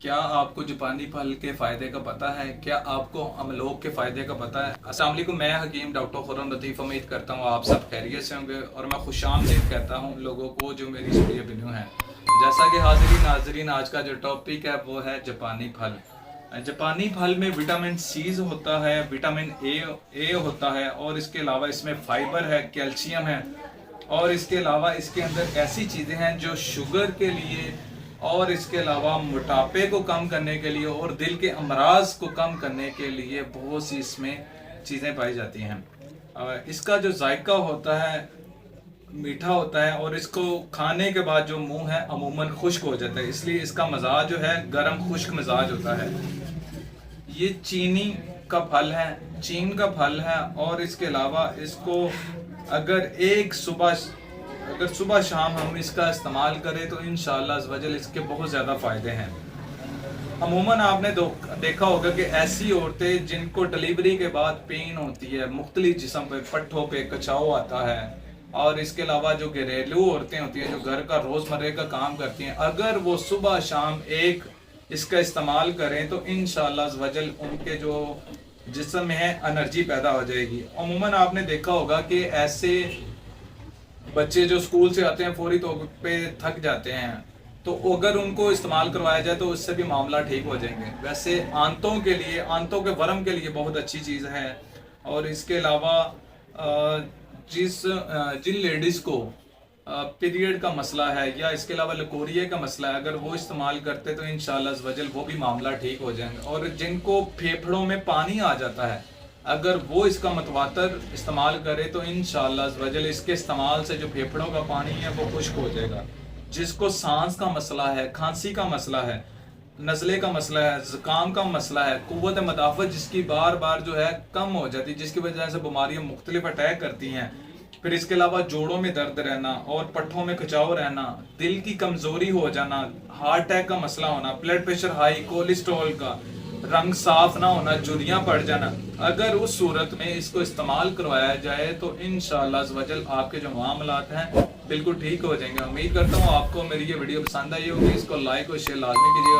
क्या आपको जापानी फल के फ़ायदे का पता है? क्या आपको अमलोक के फ़ायदे का पता है? वालेकुम, मैं हकीम डॉक्टर खुरम लतीफ़, उम्मीद करता हूँ आप सब खैरियत से होंगे और मैं खुश आमदीद कहता हूँ लोगों को जो मेरी स्टूडियो बिन्यू है। जैसा कि हाजिरी नाजरीन, आज का जो टॉपिक है वो है जापानी फल जापानी फल में विटामिन सीज होता है, विटामिन ए ए होता है और इसके अलावा इसमें फाइबर है, कैल्शियम है और इसके अलावा इसके अंदर ऐसी चीज़ें हैं जो शुगर के लिए और इसके अलावा मोटापे को कम करने के लिए और दिल के अमराज को कम करने के लिए बहुत सी इसमें चीज़ें पाई जाती हैं। इसका जो जायका होता है, मीठा होता है और इसको खाने के बाद जो मुँह है, अमूमन खुश्क हो जाता है। इसलिए इसका मजाज जो है, गर्म खुश्क मिजाज होता है। ये चीनी का फल है, चीन का फल है और इसके अलावा इसको अगर एक सुबह अगर सुबह शाम हम इसका इस्तेमाल करें तो इन वजल इसके बहुत ज़्यादा फ़ायदे हैं। अमूमन आपने देखा होगा कि ऐसी औरतें जिनको डिलीवरी के बाद पेन होती है मुख्तलिफ़ जिसम पे, पट्ठों पे कचाव आता है, और इसके अलावा जो घरेलू औरतें होती हैं, जो घर का रोज़मर्रे का काम करती हैं, अगर वो सुबह शाम एक इसका इस्तेमाल करें तो इन वजल उनके जो जिसम में है, एनर्जी पैदा हो जाएगी। अमूमन आपने देखा होगा कि ऐसे बच्चे जो स्कूल से आते हैं, फौरी तौर पे थक जाते हैं। तो अगर उनको इस्तेमाल करवाया जाए तो उससे भी मामला ठीक हो जाएँगे। वैसे आंतों के लिए, आंतों के वरम के लिए बहुत अच्छी चीज़ है। और इसके अलावा जिस जिन लेडीज़ को पीरियड का मसला है, या इसके अलावा लकोरिया का मसला है, अगर वो इस्तेमाल करते तो इन वजल वो भी मामला ठीक हो जाएँगे। और जिनको फेफड़ों में पानी आ जाता है अगर वो इसका मतवातर इस्तेमाल करे तो इन वजल इसके इस्तेमाल से जो फेफड़ों का पानी है वो खुश्क हो जाएगा। जिसको सांस का मसला है, खांसी का मसला है, नज़ले का मसला है, ज़ुकाम का मसला है कुत मदाफ़त जिसकी बार बार जो है कम हो जाती है, जिसकी वजह से बीमारियाँ मुख्तलिफ़ अटैक करती हैं। फिर इसके अलावा जोड़ों में दर्द रहना और पट्ठों में खिंचाव रहना, दिल की कमज़ोरी हो जाना, हार्ट अटैक का मसला होना, ब्लड प्रेशर हाई, कोलेस्ट्रॉल का रंग साफ़ ना होना जुरियाँ पड़ जाना। अगर उस सूरत में इसको इस्तेमाल करवाया जाए तो इन वजल आपके जो मामला हैं, बिल्कुल ठीक हो जाएँगे। उम्मीद करता हूँ आपको मेरी ये वीडियो पसंद आई होगी। इसको लाइक और शेयर लाजमी कीजिएगा।